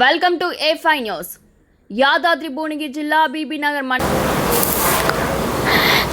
Welcome to A five news Yadadri Bhuvanagiri జిల్లా బీబీనగర్ మండలం.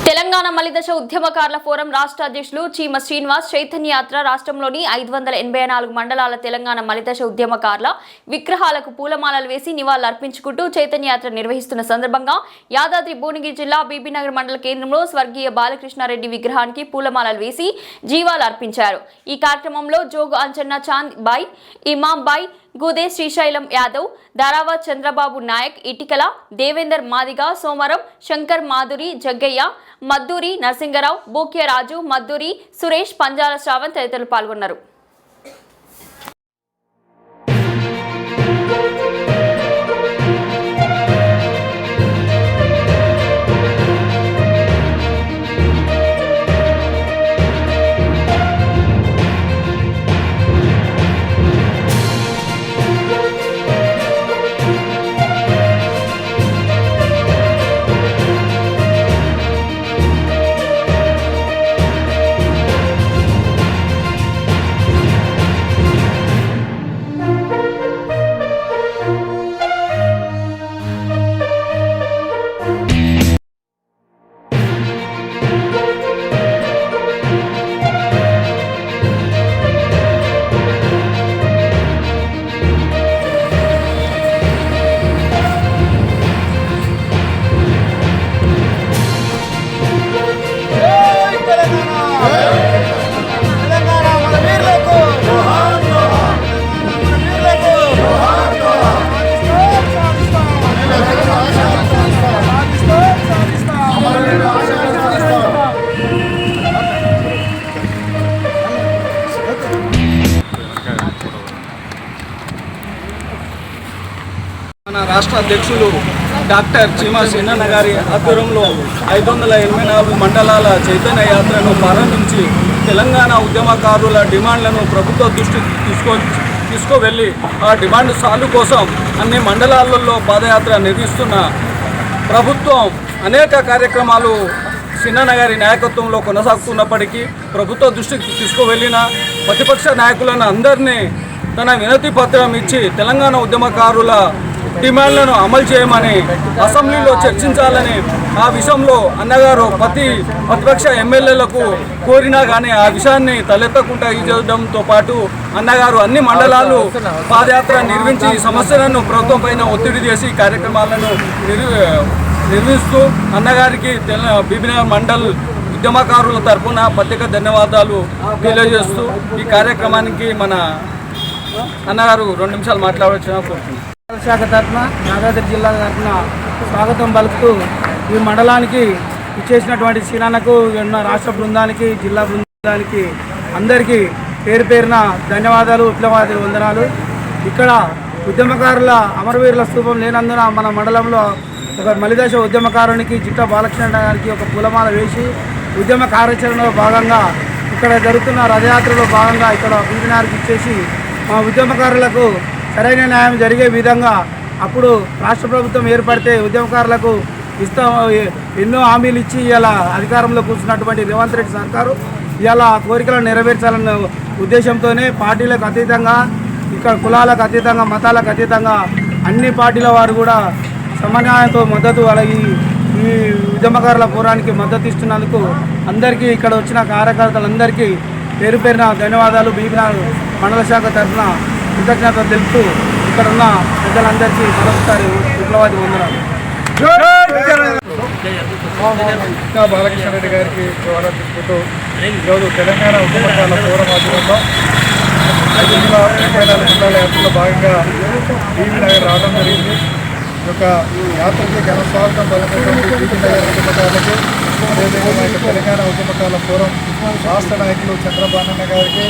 తెలంగాణ మలిదశ ఉద్యమకారుల ఫోరం రాష్ట్ర అధ్యక్షులు చీమ శ్రీనివాస్ చైతన్య యాత్ర రాష్ట్రంలోని ఐదు వందల ఎనభై నాలుగు మండలాల తెలంగాణ మలిదశ ఉద్యమకారుల విగ్రహాలకు పూలమాలలు వేసి నివాళులు అర్పించుకుంటూ చైతన్య యాత్ర నిర్వహిస్తున్న సందర్భంగా యాదాద్రి భువనగిరి జిల్లా బీబీనగర్ మండల కేంద్రంలో స్వర్గీయ బాలకృష్ణారెడ్డి విగ్రహానికి పూలమాలలు వేసి జీవాలు అర్పించారు. ఈ కార్యక్రమంలో జోగు అంచన్న చాంద్ బాయ్ ఇమాం బాయ్ గుదే శ్రీశైలం యాదవ్ ధారావత్ చంద్రబాబు నాయక్ ఇటికల దేవేందర్ మాదిగ సోమరం శంకర్ మాధురి జగ్గయ్య మద్దూరి నరసింగరావు బూక్యరాజు మద్దూరి సురేష్ పంజాల శ్రావణ్ తదితరులు పాల్గొన్నారు. రాష్ట్ర అధ్యక్షులు డాక్టర్ చీమా సిన్నన్న గారి ఆధ్వర్యంలో ఐదు వందల ఎనభై నాలుగు మండలాల చైతన్య యాత్రను ప్రారంభించి తెలంగాణ ఉద్యమకారుల డిమాండ్లను ప్రభుత్వ దృష్టికి తీసుకో తీసుకువెళ్ళి ఆ డిమాండ్ సాల్వ్ కోసం అన్ని మండలాలలో పాదయాత్ర నిర్వహిస్తున్న ప్రభుత్వం అనేక కార్యక్రమాలు సిన్నన్న గారి నాయకత్వంలో కొనసాగుతున్నప్పటికీ ప్రభుత్వ దృష్టికి తీసుకువెళ్ళిన ప్రతిపక్ష నాయకులను అందరినీ తన వినతి పత్రం ఇచ్చి తెలంగాణ ఉద్యమకారుల డిమాండ్లను అమలు చేయమని అసెంబ్లీలో చర్చించాలని ఆ విషయంలో అన్నగారు ప్రతి ప్రతిపక్ష ఎమ్మెల్యేలకు కోరినా కానీ ఆ విషయాన్ని తలెత్తకుండా చేయడంతో పాటు అన్నగారు అన్ని మండలాలు పాదయాత్ర నిర్మించి సమస్యలను ప్రభుత్వం పైన ఒత్తిడి చేసి కార్యక్రమాలను నిర్మిస్తూ అన్నగారికి తెల మండల్ ఉద్యమకారుల తరఫున ప్రత్యేక ధన్యవాదాలు తెలియజేస్తూ ఈ కార్యక్రమానికి మన అన్నగారు రెండు నిమిషాలు మాట్లాడవచ్చిన? కోరుతున్నాను శాఖ తరఫున యాదాద్రి జిల్లా తరఫున స్వాగతం పలుకుతూ ఈ మండలానికి ఇచ్చేసినటువంటి శ్రీనాన్నకు ఉన్న రాష్ట్ర బృందానికి జిల్లా బృందానికి అందరికీ పేరు పేరున ధన్యవాదాలు విప్లవాది వందనాలు. ఇక్కడ ఉద్యమకారుల అమరవీరుల స్థూపం లేనందున మన మండలంలో ఒక మలిదశ ఉద్యమకారునికి జిట్ట బాలకృష్ణ గారికి ఒక పూలమాల వేసి ఉద్యమ కార్యాచరణలో భాగంగా ఇక్కడ జరుగుతున్న రథయాత్రలో భాగంగా ఇక్కడ బీబీనార్కి ఇచ్చేసి మా ఉద్యమకారులకు సరైన న్యాయం జరిగే విధంగా అప్పుడు రాష్ట్ర ప్రభుత్వం ఏర్పడితే ఉద్యమకారులకు ఇస్తా ఎన్నో హామీలు ఇచ్చి ఇలా అధికారంలో కూర్చున్నటువంటి రేవంత్ రెడ్డి సర్కారు ఇలా కోరికలను నెరవేర్చాలన్న ఉద్దేశంతోనే పార్టీలకు అతీతంగా ఇక్కడ కులాలకు అతీతంగా మతాలకు అతీతంగా అన్ని పార్టీల వారు కూడా సమన్వయంతో మద్దతు అలాగే ఈ- ఈ ఉద్యమకారుల పోరానికి మద్దతు ఇస్తున్నందుకు అందరికీ ఇక్కడ వచ్చిన కార్యకర్తలందరికీ పేరు పేరున ధన్యవాదాలు. బీబీనార్ మండల శాఖ తరఫున కృతజ్ఞతలు తెలుపుతూ ఇక్కడ ఉన్న ప్రజలందరికీ మరొకసారి విప్లవాది వందనాలు. బాలకృష్ణ రెడ్డి గారికి గౌరవం తీసుకుంటూ ఈరోజు తెలంగాణ ఉద్యమకాల ఫోరం ఆధ్వర్యంలో ఐదు వందల ముప్పై నాలుగు జిల్లాల యాత్రలో భాగంగా బీవీ నగర్ రావడం జరిగింది. ఈ యొక్క యాత్రకి ఘన స్వాగతం పలికినటువంటి నగర్ ఉద్యమకారులకి అదేవిధంగా మా యొక్క తెలంగాణ ఉద్యమకాల ఫోరం రాష్ట్ర నాయకులు చంద్రబాబు గారికి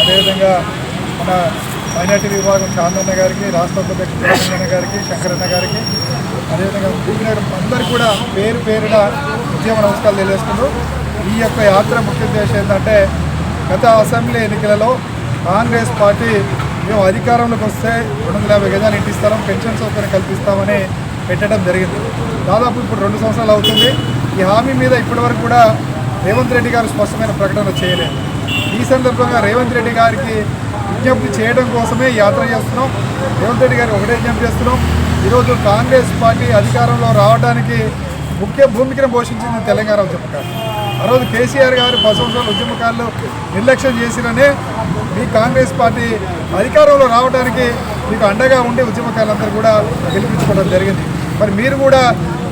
అదేవిధంగా మన మైనార్టీ విభాగం చాందన్న గారికి రాష్ట్ర ఉపాధ్యక్షుడు తెలంగాణ గారికి శంకరన్న గారికి అదేవిధంగా భూమినగర్ అందరికీ కూడా పేరు పేరున ఉద్యమ నమస్కారాలు తెలియజేస్తూ ఈ యొక్క యాత్ర ముఖ్య ఉద్దేశం ఏంటంటే గత అసెంబ్లీ ఎన్నికలలో కాంగ్రెస్ పార్టీ మేము అధికారంలోకి వస్తే రెండు వందల యాభై గజాలు ఇంటి స్థలం పెన్షన్ సౌకర్యం కల్పిస్తామని పెట్టడం జరిగింది. దాదాపు ఇప్పుడు రెండు సంవత్సరాలు అవుతుంది. ఈ హామీ మీద ఇప్పటివరకు కూడా రేవంత్ రెడ్డి గారు స్పష్టమైన ప్రకటన చేయలేదు. ఈ సందర్భంగా రేవంత్ రెడ్డి గారికి విజ్ఞప్తి చేయడం కోసమే యాత్ర చేస్తున్నాం. రేవంత్ రెడ్డి గారు ఒకటే విజ్ఞప్తి చేస్తున్నాం. ఈరోజు కాంగ్రెస్ పార్టీ అధికారంలో రావడానికి ముఖ్య భూమికను పోషించింది తెలంగాణ ఉద్యమకారులు ఆ రోజు కేసీఆర్ గారు పది సంవత్సరాల ఉద్యమకారులు నిర్లక్ష్యం చేసిరనే మీ కాంగ్రెస్ పార్టీ అధికారంలో రావడానికి మీకు అండగా ఉండి ఉద్యమకారులందరూ కూడా గెలిపించుకోవడం జరిగింది. మరి మీరు కూడా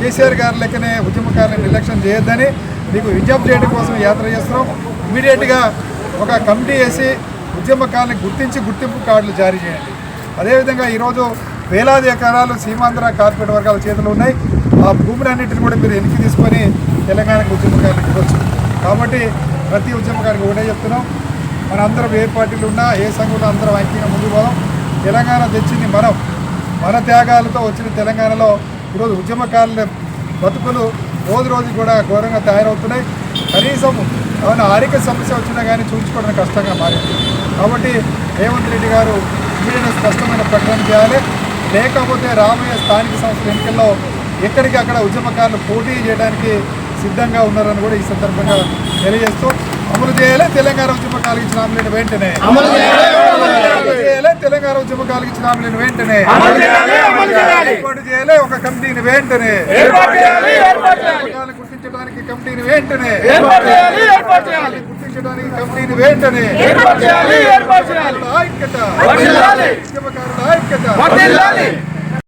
కేసీఆర్ గారి లెక్కనే ఉద్యమకారులను నిర్లక్ష్యం చేయొద్దని మీకు విజ్ఞప్తి చేయడం కోసం యాత్ర చేస్తున్నాం. ఇమీడియట్గా ఒక కమిటీ వేసి ఉద్యమకారులను గుర్తించి గుర్తింపు కార్డులు జారీ చేయండి. అదేవిధంగా ఈరోజు వేలాది ఎకరాలు సీమాంధ్ర కార్పొరేట్ వర్గాల చేతులు ఉన్నాయి. ఆ భూములన్నింటిని కూడా మీరు వెనక్కి తీసుకొని తెలంగాణకు ఉద్యమకారులకు ఇవ్వచ్చు. కాబట్టి ప్రతి ఉద్యమకారికి ఒకటే చెప్తున్నాం. మన అందరం ఏ పార్టీలు ఉన్నా ఏ సంఘంలో అందరం ఐక్యంగా ముందుకు పోదాం. తెలంగాణ తెచ్చింది మనం. మన త్యాగాలతో వచ్చిన తెలంగాణలో ఈరోజు ఉద్యమకారుల బతుకులు రోజు రోజు కూడా ఘోరంగా తయారవుతున్నాయి. కనీసం ఏమైనా ఆరోగ్య సమస్య వచ్చినా కానీ చూపించుకోవడం కష్టంగా మారింది. కాబట్టి రేవంత్ రెడ్డి గారు మీడియా స్పష్టమైన ప్రకటన చేయాలి. లేకపోతే రాబోయే స్థానిక సంస్థల ఎన్నికల్లో ఎక్కడికి అక్కడ ఉద్యమకారులు పోటీ చేయడానికి సిద్ధంగా ఉన్నారని కూడా ఈ సందర్భంగా తెలియజేస్తూ అమలు చేయాలి. తెలంగాణ ఉద్యమకాలకు ఇచ్చిన హామీలను వెంటనే అమలు చేయాలి. తెలంగాణ ఉద్యమకాలకు ఇచ్చిన హామీలను వెంటనే ఏర్పాటు చేయాలి. ఒక కమిటీని వెంటనే కమిటీని వెంటనే గుర్తించడానికి కమిటీని వెంటనే ఐక్యత. ఐక్యత